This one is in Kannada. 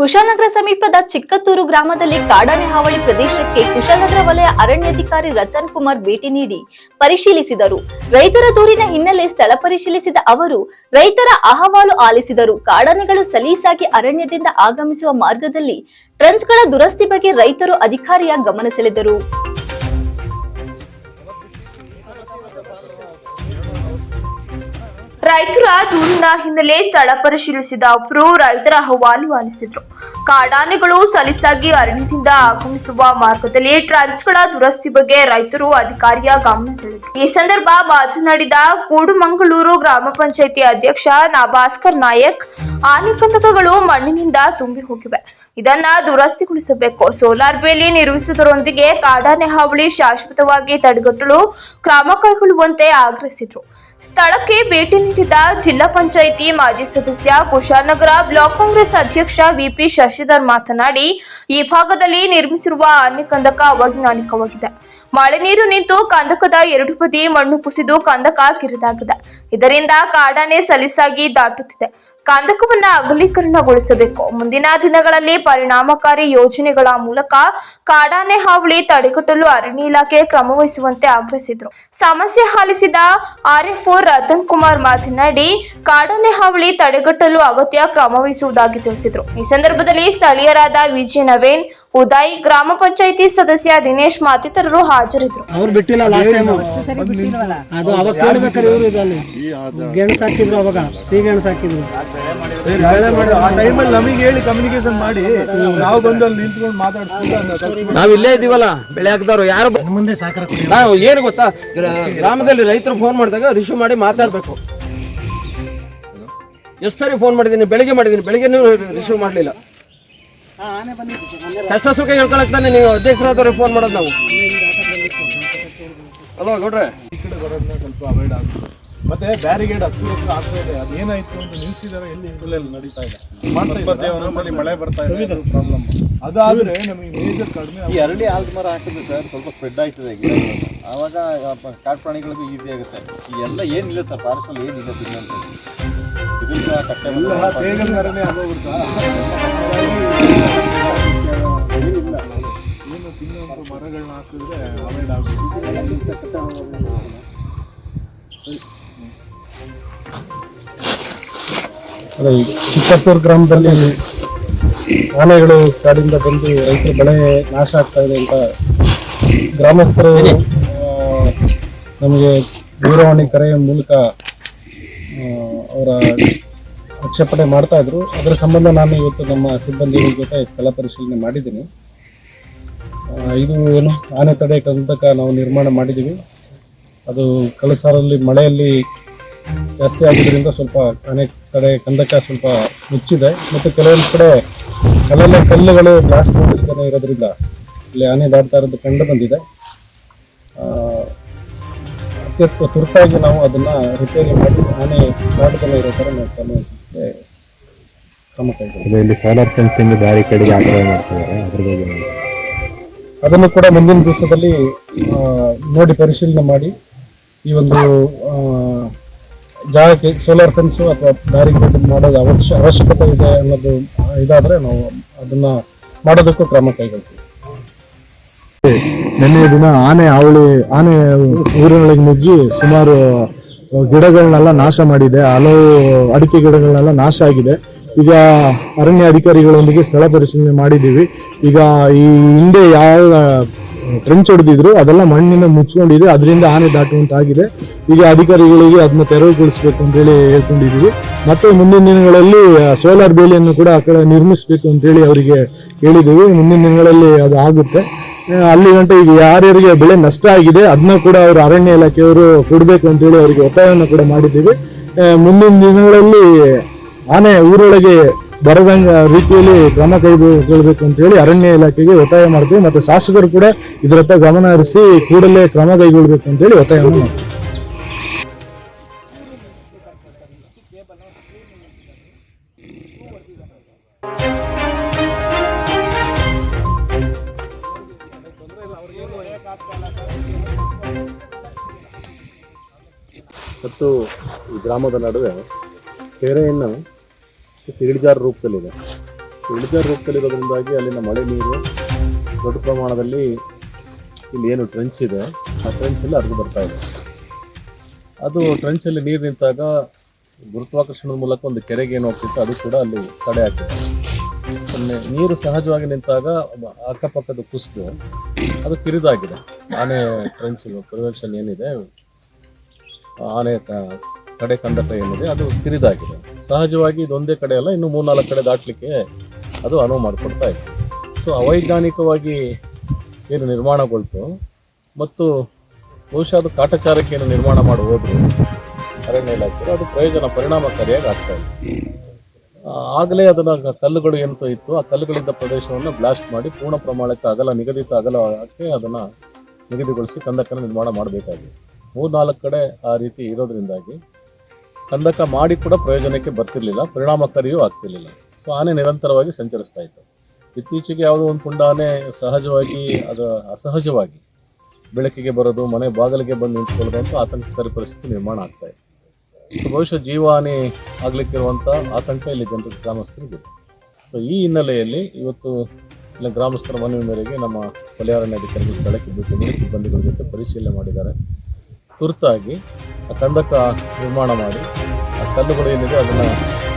ಕುಶಾಲನಗರ ಸಮೀಪದ ಚಿಕ್ಕತ್ತೂರು ಗ್ರಾಮದಲ್ಲಿ ಕಾಡಾನೆ ಹಾವಳಿ ಪ್ರದೇಶಕ್ಕೆ ಕುಶಾಲನಗರ ವಲಯ ಅರಣ್ಯಾಧಿಕಾರಿ ರತನ್ ಕುಮಾರ್ ಭೇಟಿ ನೀಡಿ ಪರಿಶೀಲಿಸಿದರು. ರೈತರ ದೂರಿನ ಹಿನ್ನೆಲೆ ಸ್ಥಳ ಪರಿಶೀಲಿಸಿದ ಅವರು, ರೈತರ ಅಹವಾಲು ಆಲಿಸಿದರು. ಕಾಡಾನೆಗಳು ಸಲೀಸಾಗಿ ಅರಣ್ಯದಿಂದ ಆಗಮಿಸುವ ಮಾರ್ಗದಲ್ಲಿ ಟ್ರಂಚ್ಗಳ ದುರಸ್ತಿ ಬಗ್ಗೆ ರೈತರು ಅಧಿಕಾರಿಯ ಗಮನ ಸೆಳೆದರು. ರೈತರ ದೂರಿನ ಹಿನ್ನೆಲೆ ಸ್ಥಳ ಪರಿಶೀಲಿಸಿದ ಅವರು ರೈತರ ಅಹವಾಲು ಆಲಿಸಿದ್ರು. ಕಾಡಾನೆಗಳು ಸಲೀಸಾಗಿ ಅರಣ್ಯದಿಂದ ಆಗಮಿಸುವ ಮಾರ್ಗದಲ್ಲಿ ಟ್ರಾನ್ಸ್ಗಳ ದುರಸ್ತಿ ಬಗ್ಗೆ ರೈತರು ಅಧಿಕಾರಿಯ ಗಮನ ಸೆಳೆದರು. ಈ ಸಂದರ್ಭ ಮಾತನಾಡಿದ ಕೂಡುಮಂಗಳೂರು ಗ್ರಾಮ ಪಂಚಾಯಿತಿ ಅಧ್ಯಕ್ಷ ನಾ ಭಾಸ್ಕರ್ ನಾಯಕ್ ಆನೆಕಂದಕಗಳು ಮಣ್ಣಿನಿಂದ ತುಂಬಿ ಹೋಗಿವೆ. ಇದನ್ನ ದುರಸ್ತಿಗೊಳಿಸಬೇಕು. ಸೋಲಾರ್ ಬೇಲಿ ನಿರ್ಮಿಸುವುದರೊಂದಿಗೆ ಕಾಡಾನೆ ಹಾವಳಿ ಶಾಶ್ವತವಾಗಿ ತಡೆಗಟ್ಟಲು ಕ್ರಮ ಕೈಗೊಳ್ಳುವಂತೆ ಆಗ್ರಹಿಸಿದ್ರು. ಸ್ಥಳಕ್ಕೆ ಭೇಟಿ ನೀಡಿದ ಜಿಲ್ಲಾ ಪಂಚಾಯಿತಿ ಮಾಜಿ ಸದಸ್ಯ ಕುಶಾಲನಗರ ಬ್ಲಾಕ್ ಕಾಂಗ್ರೆಸ್ ಅಧ್ಯಕ್ಷ ವಿಪಿ ಶಶಿಧರ್ ಮಾತನಾಡಿ, ಈ ಭಾಗದಲ್ಲಿ ನಿರ್ಮಿಸಿರುವ ಆನೆ ಕಂದಕ ಅವೈಜ್ಞಾನಿಕವಾಗಿದೆ ಮಳೆ ನೀರು ನಿಂತು ಕಂದಕದ ಎರಡು ಬದಿ ಮಣ್ಣು ಕುಸಿದು ಕಂದಕ ಕಿರಿದಾಗಿದೆ. ಇದರಿಂದ ಕಾಡಾನೆ ಸಲೀಸಾಗಿ ದಾಟುತ್ತಿದೆ. ಕಂದಕವನ್ನ ಅಗಲೀಕರಣಗೊಳಿಸಬೇಕು. ಮುಂದಿನ ದಿನಗಳಲ್ಲಿ ಪರಿಣಾಮಕಾರಿ ಯೋಜನೆಗಳ ಮೂಲಕ ಕಾಡಾನೆ ಹಾವಳಿ ತಡೆಗಟ್ಟಲು ಅರಣ್ಯ ಇಲಾಖೆ ಕ್ರಮವಹಿಸುವಂತೆ ಆಗ್ರಹಿಸಿದ್ರು. ಸಮಸ್ಯೆ ಆಲಿಸಿದ ಓ ರತನ್ ಕುಮಾರ್ ಮಾತನಾಡಿ, ಕಾಡಾನೆ ಹಾವಳಿ ತಡೆಗಟ್ಟಲು ಅಗತ್ಯ ಕ್ರಮವಹಿಸುವುದಾಗಿ ತಿಳಿಸಿದ್ರು. ಈ ಸಂದರ್ಭದಲ್ಲಿ ಸ್ಥಳೀಯರಾದ ವಿಜಯ ನವೀನ್ ಉದಯ್ ಗ್ರಾಮ ಪಂಚಾಯಿತಿ ಸದಸ್ಯ ದಿನೇಶ್ ಮತ್ತಿತರರು ಹಾಜರಿದ್ದರು. ಅವ್ರು ಬಿಟ್ಟಿಲ್ಲ ಲಾಸ್ಟ್ ಟೈಮ್ ಅದು ಅವಾಗ ಕೇಳ್ಬೇಕಾರೆ ಇವರು ಇದಲ್ಲಿ ಗೆಣಸು ಹಾಕಿದ್ರು ಅವಾಗ ಸಿಹಿ ಗೆಣಸು ಹಾಕಿದ್ರು. ಸರಿ ಬೆಳೆ ಮಾಡಿ ಆ ಟೈಮಲ್ಲಿ ನಮಗೆ ಹೇಳಿ ಕಮ್ಯುನಿಕೇಶನ್ ಮಾಡಿ. ನಾವು ಬಂದು ಅಲ್ಲಿ ನಿಂತ್ಕೊಂಡು ಮಾತಾಡ್ಸ್ಕೊಂಡು ನಾವ್ ಇಲ್ಲೇ ಇದೀವಲ್ಲ ಬೆಳೆ ಹಾಕಿದವ್ರು ಯಾರು ಮುಂದೆ ಸಾಕರ ನಾವು ಏನು ಗೊತ್ತಾ? ಗ್ರಾಮದಲ್ಲಿ ರೈತರು ಫೋನ್ ಮಾಡಿದಾಗ ರಿಸೀವ್ ಮಾಡಿ ಮಾತಾಡ್ಬೇಕು. ಎಷ್ಟು ಸರಿ ಫೋನ್ ಮಾಡಿದೀನಿ ಬೆಳಿಗ್ಗೆ ಮಾಡಿದೀನಿ ಬೆಳಿಗ್ಗೆ ರಿಸೀವ್ ಮಾಡಲಿಲ್ಲ. ಕಷ್ಟ ಸುಖ ಹೇಳ್ಕೊಳಕ್ ತಾನೆ ನೀವು ಅಧ್ಯಕ್ಷರಾದವ್ರಿಗೆ ಫೋನ್ ಮಾಡೋದು ನಾವು. ಅಲ್ವಾ ಗೌಡ್ರೆ? ಈ ಕಡೆ ಬರೋದನ್ನ ಸ್ವಲ್ಪ ಅವಾಯ್ಡ್ ಆಗುತ್ತೆ. ಮತ್ತೆ ಬ್ಯಾರಿಗೇಡ್ ಹತ್ತು ಹತ್ರ ಆಗ್ತಾ ಇದೆ. ಅದು ಏನಾಯ್ತು ಅಂತ ನಿಲ್ಸಿದಾರೆ ಎಲ್ಲಿ ಇಲ್ಲೆಲ್ಲ ನಡೀತಾ ಇದೆ. ಮಳೆ ಬರ್ತಾ ಇದೆ ಪ್ರಾಬ್ಲಮ್ ಅದಾದ್ರೆ ನಮಗೆ ಮೇಜರ್ ಕಡಿಮೆ ಈ ಅರಳಿ ಆಲ್ದ ಮರ ಹಾಕಿದ್ರೆ ಸರ್ ಸ್ವಲ್ಪ ಸ್ಪ್ರೆಡ್ ಆಯ್ತದೆ ಗಿಡಗಳು ಆವಾಗ ಕಾಡು ಪ್ರಾಣಿಗಳಿಗೂ ಈಸಿ ಆಗುತ್ತೆ. ಈ ಎಲ್ಲ ಏನಿಲ್ಲ ಸರ್ ಫಾರೆಸ್ಟಲ್ಲಿ ಏನಿಲ್ಲ ತಿನ್ನಂತ ಅಂತ. ಕಟ್ಟೆ ಆಗೋಗ್ಬಿಡ್ತಾ ಏನು ತಿನ್ನುವಂಥ ಮರಗಳನ್ನ ಹಾಕಿದ್ರೆ ಅವಾಯ್ಡ್ ಆಗುತ್ತೆ ಅದೇ ಈ ಚಿಕ್ಕತ್ತೂರು ಗ್ರಾಮದಲ್ಲಿ ಆನೆಗಳು ಕಾಡಿಂದ ಬಂದು ರೈತರ ಬೆಳೆ ನಾಶ ಆಗ್ತಾ ಇದೆ ಅಂತ ಗ್ರಾಮಸ್ಥರು ನಮಗೆ ದೂರವಾಣಿ ಕರೆಯ ಮೂಲಕ ಅವರ ಆಕ್ಷೇಪಣೆ ಮಾಡ್ತಾ ಇದ್ರು. ಅದರ ಸಂಬಂಧ ನಾನು ಇವತ್ತು ನಮ್ಮ ಸಿಬ್ಬಂದಿ ಜೊತೆ ಸ್ಥಳ ಪರಿಶೀಲನೆ ಮಾಡಿದ್ದೀನಿ. ಇದು ಏನು ಆನೆ ತಡೆ ಕಂದಕ ನಾವು ನಿರ್ಮಾಣ ಮಾಡಿದ್ದೀವಿ. ಅದು ಕಳಸಾರಲ್ಲಿ, ಮಳೆಯಲ್ಲಿ ಜಾಸ್ತಿ ಆಗಿದ್ದರಿಂದ ಸ್ವಲ್ಪ ಆನೆ ತಡೆ ಕಂದಕ ಸ್ವಲ್ಪ ಮುಚ್ಚಿದೆ. ಮತ್ತು ಕೆಲವೊಂದು ಕಡೆ ಕಲ್ಲಲ್ಲೇ ಕಲ್ಲುಗಳು ಬ್ಲಾಸ್ಟ್ ಮಾಡಿರ್ತಾನೆ ಇರೋದ್ರಿಂದ ಇಲ್ಲಿ ಆನೆ ದಾಡ್ತಾ ಇರೋದು ಕಂಡು ಬಂದಿದೆ. ಅತ್ಯಂತ ತುರ್ತಾಗಿ ನಾವು ಅದನ್ನ ರಿಪೇರಿ ಮಾಡಿ ಆನೆ ದಾಡ್ತಾನೆ ಇರೋ ಥರ ನಾವು ಕ್ರಮ ವಹಿಸಲಿಕ್ಕೆ ಕ್ರಮ ಇಲ್ಲಿ ಸೋಲಾರ್ ಫೆನ್ಸಿಂಗ್ ದಾರಿ ಕಡೆಗೆ ಆಗ್ರಹ ಮಾಡ್ತಿದ್ದಾರೆ. ಅದ್ರ ಬಗ್ಗೆ ಅದನ್ನು ಕೂಡ ಮುಂದಿನ ದಿವಸದಲ್ಲಿ ನೋಡಿ ಪರಿಶೀಲನೆ ಮಾಡಿ ಈ ಒಂದು ಜಾಗಕ್ಕೆ ಸೋಲಾರ್ ಫೆನ್ಸು ಅಥವಾ ಬ್ಯಾರಿಕೇಡ್ ಮಾಡೋದು ಅವಶ್ಯ, ಅವಶ್ಯಕತೆ ಇದೆ ಅನ್ನೋದು ಇದಾದರೆ ನಾವು ಅದನ್ನ ಮಾಡೋದಕ್ಕೂ ಕ್ರಮ ಕೈಗೊಳ್ತೀವಿ. ನಿನ್ನೆ ದಿನ ಆನೆ ಅವಳಿ ಆನೆ ಊರಿನೊಳಗೆ ನುಗ್ಗಿ ಸುಮಾರು ಗಿಡಗಳನ್ನೆಲ್ಲ ನಾಶ ಮಾಡಿದೆ. ಹಲವು ಅಡಿಕೆ ಗಿಡಗಳನ್ನೆಲ್ಲ ನಾಶ ಆಗಿದೆ. ಈಗ ಅರಣ್ಯ ಅಧಿಕಾರಿಗಳೊಂದಿಗೆ ಸ್ಥಳ ಪರಿಶೀಲನೆ ಮಾಡಿದ್ದೀವಿ. ಈಗ ಈ ಹಿಂದೆ ಯಾವ ಟ್ರೆಂಚ್ ಹೊಡೆದಿದ್ರು, ಅದೆಲ್ಲ ಮಣ್ಣಿನ ಮುಚ್ಕೊಂಡಿದೆ, ಅದರಿಂದ ಆನೆ ದಾಟುವಂತಾಗಿದೆ. ಈಗ ಅಧಿಕಾರಿಗಳಿಗೆ ಅದನ್ನ ತೆರವುಗೊಳಿಸಬೇಕು ಅಂತ ಹೇಳಿ ಹೇಳ್ಕೊಂಡಿದ್ದೀವಿ ಮತ್ತೆ ಮುಂದಿನ ದಿನಗಳಲ್ಲಿ ಸೋಲಾರ್ ಬೇಲಿಯನ್ನು ಕೂಡ ಆ ಕಡೆ ನಿರ್ಮಿಸಬೇಕು ಅಂತೇಳಿ ಅವರಿಗೆ ಹೇಳಿದ್ದೀವಿ ಮುಂದಿನ ದಿನಗಳಲ್ಲಿ ಅದು ಆಗುತ್ತೆ. ಅಲ್ಲಿ ಗಂಟ ಈಗ ಯಾರ್ಯಾರಿಗೆ ಬೆಳೆ ನಷ್ಟ ಆಗಿದೆ ಅದನ್ನ ಕೂಡ ಅವರು ಅರಣ್ಯ ಇಲಾಖೆಯವರು ಕೊಡಬೇಕು ಅಂತೇಳಿ ಅವರಿಗೆ ಒತ್ತಾಯವನ್ನು ಕೂಡ ಮಾಡಿದ್ದೀವಿ. ಮುಂದಿನ ದಿನಗಳಲ್ಲಿ, ಆನೆ ಊರೊಳಗೆ ಬರದಂಗ ರೀತಿಯಲ್ಲಿ ಕ್ರಮ ಕೈಗೊಳ್ಳಬೇಕು ಅಂತ ಹೇಳಿ ಅರಣ್ಯ ಇಲಾಖೆಗೆ ಒತ್ತಾಯ ಮಾಡ್ತೀವಿ. ಮತ್ತು ಶಾಸಕರು ಕೂಡ ಇದರತ್ತ ಗಮನ ಹರಿಸಿ ಕೂಡಲೇ ಕ್ರಮ ಕೈಗೊಳ್ಳಬೇಕು ಅಂತ ಹೇಳಿ ಒತ್ತಾಯ ಮಾಡ್ತೀವಿ. ಮತ್ತು ಈ ಗ್ರಾಮದ ನಡುವೆ ಕೆರೆಯನ್ನು ಇಳಿಜಾರು ರೂಪದಲ್ಲಿದೆ. ಇಳಿಜಾರು ರೂಪದಲ್ಲಿರೋದ್ರಿಂದಾಗಿ ಅಲ್ಲಿನ ಮಳೆ ನೀರು ದೊಡ್ಡ ಪ್ರಮಾಣದಲ್ಲಿ ಇಲ್ಲಿ ಏನು ಟ್ರೆಂಚ್ ಇದೆ. ಆ ಟ್ರೆಂಚಲ್ಲಿ ಹರಿದು ಬರ್ತಾ ಇದೆ. ಅದು ಟ್ರೆಂಚಲ್ಲಿ ನೀರು ನಿಂತಾಗ ಗುರುತ್ವಾಕರ್ಷಣದ ಮೂಲಕ ಒಂದು ಕೆರೆಗೆ ಏನು ಹೋಗ್ತಿತ್ತು, ಅದು ಕೂಡ ಅಲ್ಲಿ ತಡೆ ಆಗ್ತಿತ್ತು. ನೀರು ಸಹಜವಾಗಿ ನಿಂತಾಗ ಅಕ್ಕಪಕ್ಕದ ಕುಸಿದು ಅದು ಕಿರಿದಾಗಿದೆ ಆನೆ ಟ್ರೆಂಚ್ ಪ್ರಿವೆನ್ಷನ್ ಏನಿದೆ ಆನೆ ಕಡೆ ಕಂದಕ ಏನಿದೆ, ಅದು ಕಿರಿದಾಗಿದೆ ಸಹಜವಾಗಿ ಇದೊಂದೇ ಕಡೆ ಅಲ್ಲ, ಇನ್ನು ಮೂರ್ನಾಲ್ಕು ಕಡೆ ದಾಟಲಿಕ್ಕೆ ಅದು ಅನುವು ಮಾಡಿಕೊಡ್ತಾ ಇದೆ. ಸೊ ಅವೈಜ್ಞಾನಿಕವಾಗಿ ಏನು ನಿರ್ಮಾಣಗೊಳ್ತು ಮತ್ತು ಬಹುಶಃ ಅದು ಕಾಟಚಾರಕ್ಕೆ ಏನು ನಿರ್ಮಾಣ ಮಾಡಿ ಹೋದ್ರು, ಅರಣ್ಯ ಇಲಾಖೆ ಅದು ಪ್ರಯೋಜನ ಪರಿಣಾಮಕಾರಿಯಾಗಿ ಆಗ್ತಾ ಇದೆ. ಆಗಲೇ ಅದನ್ನ ಕಲ್ಲುಗಳು ಎಂತ ಇತ್ತು, ಆ ಕಲ್ಲುಗಳಿದ್ದ ಪ್ರದೇಶವನ್ನು ಬ್ಲಾಸ್ಟ್ ಮಾಡಿ ಪೂರ್ಣ ಪ್ರಮಾಣಕ್ಕೆ ಅಗಲ, ನಿಗದಿತ ಅಗಲಕ್ಕೆ ಅದನ್ನ ನಿಗದಿಗೊಳಿಸಿ ಕಂದಕನ ನಿರ್ಮಾಣ ಮಾಡಬೇಕಾಗಿದೆ. ಮೂರ್ನಾಲ್ಕು ಕಡೆ ಆ ರೀತಿ ಇರೋದ್ರಿಂದಾಗಿ ಕಂದಕ ಮಾಡಿ ಕೂಡ ಪ್ರಯೋಜನಕ್ಕೆ ಬರ್ತಿರ್ಲಿಲ್ಲ ಪರಿಣಾಮಕಾರಿಯೂ ಆಗ್ತಿರ್ಲಿಲ್ಲ. ಸೊ ಆನೆ ನಿರಂತರವಾಗಿ ಸಂಚರಿಸ್ತಾ ಇತ್ತು. ಇತ್ತೀಚೆಗೆ ಯಾವುದೋ ಒಂದು ಪುಂಡ ಆನೆ ಸಹಜವಾಗಿ ಅದು ಅಸಹಜವಾಗಿ ಬೆಳಕಿಗೆ ಬರೋದು, ಮನೆ ಬಾಗಿಲಿಗೆ ಬಂದು ನಿಂತ್ಕೊಳ್ಳೋದು ಅಂತ ಆತಂಕಕಾರಿ ಪರಿಸ್ಥಿತಿ ನಿರ್ಮಾಣ ಆಗ್ತಾ ಇದೆ. ಸೊ ಬಹುಶಃ ಜೀವಹಾನಿ ಆಗಲಿಕ್ಕಿರುವಂಥ ಆತಂಕ ಇಲ್ಲಿ ಜನರು ಗ್ರಾಮಸ್ಥರಿಗಿದೆ. ಸೊ ಈ ಹಿನ್ನೆಲೆಯಲ್ಲಿ ಇವತ್ತು ಇಲ್ಲ ಗ್ರಾಮಸ್ಥರ ಮನವಿ ಮೇರೆಗೆ ನಮ್ಮ ಅಧಿಕಾರಿಗಳು ಸ್ಥಳಕ್ಕೆ ಭೇಟಿ ನೀಡಿ ಸಿಬ್ಬಂದಿಗಳ ಜೊತೆ ಪರಿಶೀಲನೆ ಮಾಡಿದ್ದಾರೆ. ತುರ್ತಾಗಿ ಆ ಕಂದಕ ನಿರ್ಮಾಣ ಮಾಡಿ ಆ ಕಲ್ಲುಗಳು ಏನಿದೆ ಅದನ್ನು